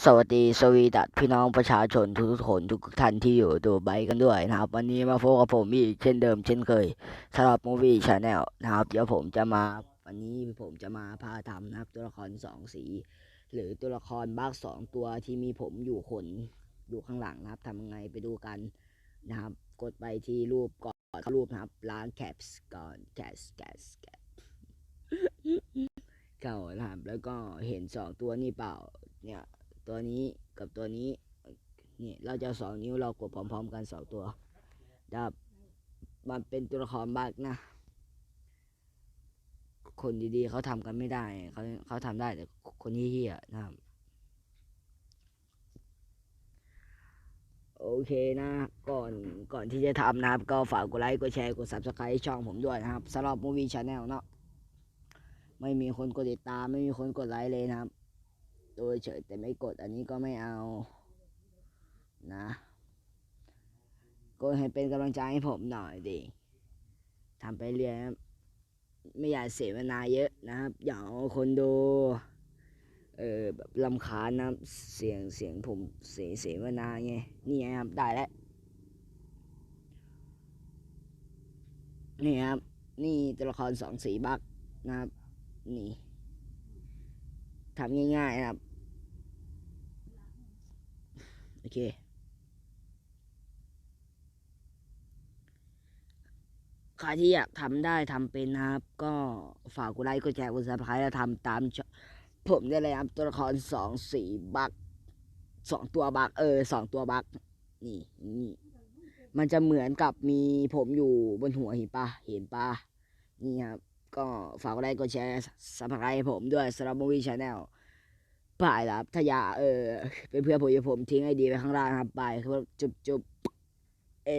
สวัสดีสวีดัสพี่น้องประชาชนทุกๆคนทุกท่านที่อยู่ดูไบกันด้วยนะครับ วันนี้มาพบกับผมอีกเช่นเดิมเช่นเคยสำหรับ Movie Channel นะครับ เดี๋ยวผมจะมา วันนี้ผมจะมาพาทำนะครับ ตัวละครสองสี หรือตัวละครบักสองตัวที่มีผมอยู่ขนอยู่ข้างหลังนะครับทำยังไงไปดูกันนะครับ กดไปที่รูปก่อนเข้ารูปนะครับล้างแคปส์ก่อนแคสแคสแคสเข้านะครับแล้วก็เห็นสองตัวนี่เปล่าเนี่ย ตัวนี้กับตัวนี้นี่เราจะสองนิ้วเรากดพร้อมๆกันสองตัวนะครับมันเป็นตัวละครบักนะ คนดีๆเขาทำกันไม่ได้เขาเขาทำได้แต่คนเฮี้ยนะครับโอเคนะก่อนก่อนที่จะทำนะครับ ก็ฝากกดไลค์กดแชร์กด subscribe ช่องผมด้วยนะครับสำหรับ Movie Channel เนาะไม่มีคนกดติดตาม ไม่มีคนกดไลค์เลยนะครับ ดยเฉยแต่ไม่กดอันนี้ก็ไม่เอานะกดให้เป็นกำลังใจให้ผมหน่อยดิทำไปเรื่อยนไม่อยากเสียเวลาเยอะนะครับอย่าเอาคนดูเออแบบลำคาญนะเสียงเสียงผมเสียเสียเวลาไงนี่ไงครับได้แล้วนี่ครับนี่ตัวละครสองสีบักนะครับนี่ ทำง่ายๆนะครับ โอเค ใครที่อยากทำได้ทำเป็นนะครับ ก็ฝากกดไลค์กดแชร์กดซับสไครต์แล้วทำตาม ผมได้เลยครับตัวละครสองสี่บักสองตัวบัก เออสองตัวบัก นี่นี่มันจะเหมือนกับมีผมอยู่บนหัวเห็นปะเห็นปะนี่ครับ ก็ฝากกดไลค์กดแชร์ซับสไครต์ผมด้วยสำหรับ Movie Channel บายครับถ้าอยากเออเป็นเพื่อนผมอย่าผมทิ้งไอดีไว้ข้างล่างครับบายครับจุบจุบเอ